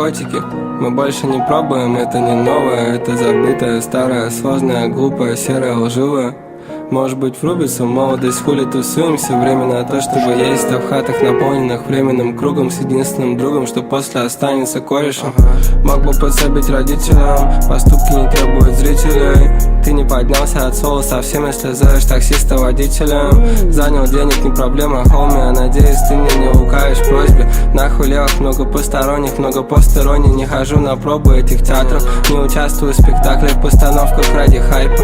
Наркотики. Мы больше не пробуем, это не новое Это забытое, старое, сложное, глупое, серое, лживое. Может быть врубится молодость, хули тусуемся Время на то, чтобы есть, а в хатах наполненных временным кругом С единственным другом, что после останется корешем. Мог бы подсобить родителям, поступки не требуют зрителей не поднялся от соло совсем, если зовешь таксиста водителем. Занял денег, не проблема, холми, я надеюсь, ты мне не лукаешь в просьбе. Нахуй левых, много посторонних, много посторонних Не хожу на пробы этих театров, не участвую в спектаклях, постановках ради хайпа.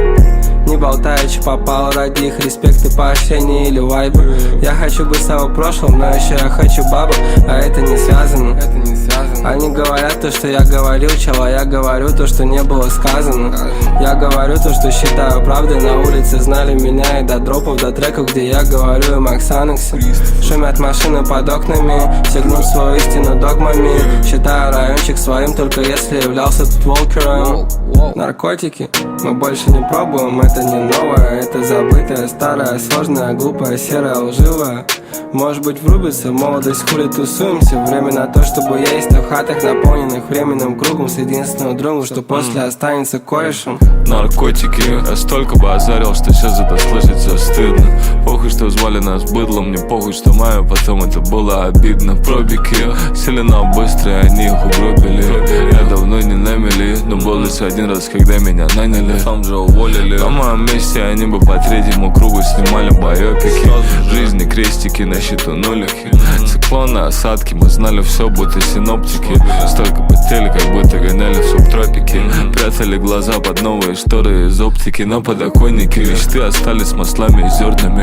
Не болтаючи попал ради их респект и поощрения или вайба. Я хочу быть снова прошлым, но еще я хочу бабок, а это не то, что я говорил, чел, а я говорю то, что не было сказано. Я говорю то, что считаю правдой, на улице знали меня и до дропов, до треков, где я говорю им Оксанексе Шумят машины под окнами, все гнут свою истину догмами. Считаю райончик своим, только если являлся тут волкером. Наркотики мы больше не пробуем, это не новое. Это забытое, старое, сложное, глупое, серое, лживое может быть врубится молодость, хули тусуемся. Время на то, чтобы есть, а в хатах наполненных временным кругом С единственным другом, что после останется корешем. Наркотики, я столько базарил, что сейчас это слышать все стыдно. Похуй, что звали нас быдлом, мне похуй, что маю, потом это было обидно. Пробики сели на быстро, они их угробили лишь один раз, когда меня наняли. Там же уволили. На моем месте они бы по третьему кругу снимали байопики Жизни крестики на счету нолики Циклоны, осадки, мы знали все, будто синоптики. Столько потели, как будто гоняли в субтропики. Прятали глаза под новые шторы из оптики На подоконнике. Мечты остались маслами и зернами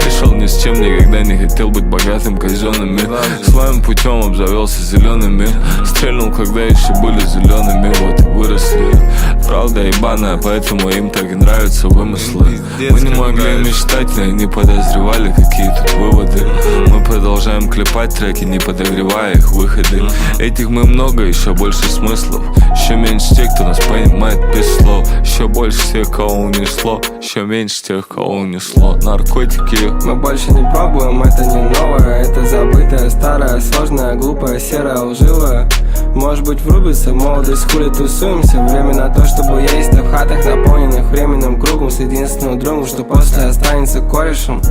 Пришел ни с чем, никогда не хотел быть богатым казенными Своим путем обзавелся зелеными Стрельнул, когда еще были зелеными, вот и выросли. Правда ебаная, поэтому им так и нравятся вымыслы. Мы не могли мечтать, и не подозревали, какие тут выводы. Мы продолжаем клепать треки, не подогревая их выходы. Этих мы много, еще больше смыслов. Еще меньше тех, кто нас понимает без слов Еще больше тех, кого унесло Еще меньше тех, кого унесло. Наркотики. Мы больше не пробуем, это не новое. Это забытое, старое, сложное, глупое, серое, лживое. Может быть врубится молодость, хули тусуемся. Время на то, чтобы есть, а в хатах наполненных временным кругом. С единственным другом, что после останется корешем